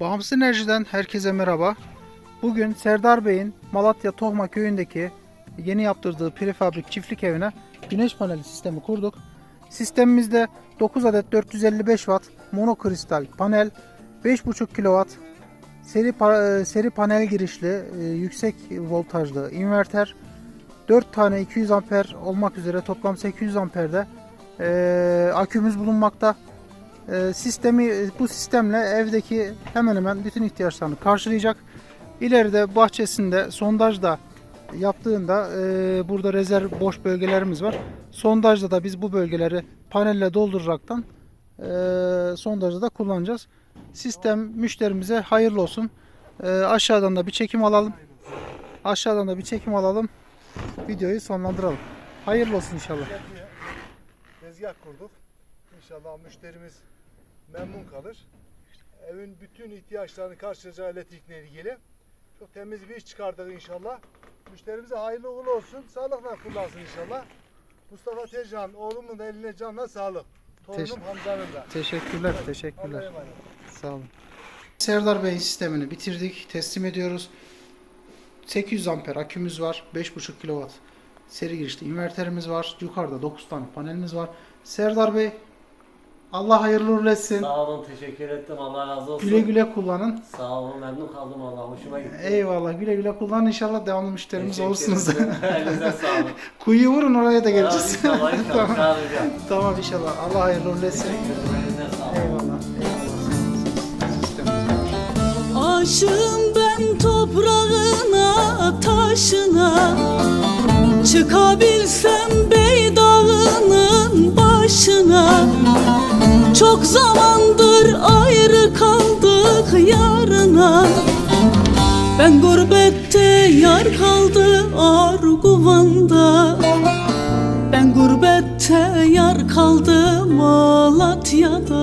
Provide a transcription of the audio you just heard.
Bağımsız Enerji'den herkese merhaba. Bugün Serdar Bey'in Malatya Tohma köyündeki yeni yaptırdığı prefabrik çiftlik evine güneş paneli sistemi kurduk. Sistemimizde 9 adet 455 watt monokristal panel, 5.5 kW seri, pa- e, seri panel girişli e, yüksek voltajlı inverter, 4 tane 200 amper olmak üzere toplam 800 amperde e, akümüz bulunmakta. E, sistemi bu sistemle evdeki hemen hemen bütün ihtiyaçlarını karşılayacak. İleride bahçesinde sondajda yaptığında e, burada rezerv boş bölgelerimiz var. Sondajda da biz bu bölgeleri panelle dolduraraktan e, sondajda da kullanacağız. Sistem müşterimize hayırlı olsun. E, aşağıdan da bir çekim alalım. Aşağıdan da bir çekim alalım. Videoyu sonlandıralım. Hayırlı olsun inşallah. tezgah kurduk. İnşallah müşterimiz memnun kalır. Evin bütün ihtiyaçlarını karşılayacağı elektrikle ilgili çok temiz bir iş çıkardık inşallah. Müşterimize hayırlı uğurlu olsun. Sağlıkla kullansın inşallah. Mustafa Tezcan oğlumun da eline canla sağlık. Torunum Teşekkür- Hamza'nın da. Teşekkürler, Allah'a teşekkürler. emanet. Sağ olun. Serdar Bey'in sistemini bitirdik, teslim ediyoruz. 800 amper akümüz var, 5.5 kW seri girişli inverterimiz var. Yukarıda 9 tane panelimiz var. Serdar Bey, Allah hayırlı uğurlu etsin. Sağ olun, teşekkür ettim. Allah razı olsun. Güle güle kullanın. Sağ olun, memnun kaldım Allah. Hoşuma gitti. Eyvallah, güle güle kullanın. İnşallah devamlı müşterimiz Teşekkür olursunuz. Elinize sağlık. Kuyuyu vurun oraya da geleceğiz. İnşallah, inşallah. tamam. Tamam inşallah. Allah hayırlı uğurlu etsin. Eyvallah. Eyvallah. Aşığım ben toprağına taşına Çıkabilsem bey dağının başına Ben gurbette yar kaldı Arguvan'da Ben gurbette yar kaldı Malatya'da.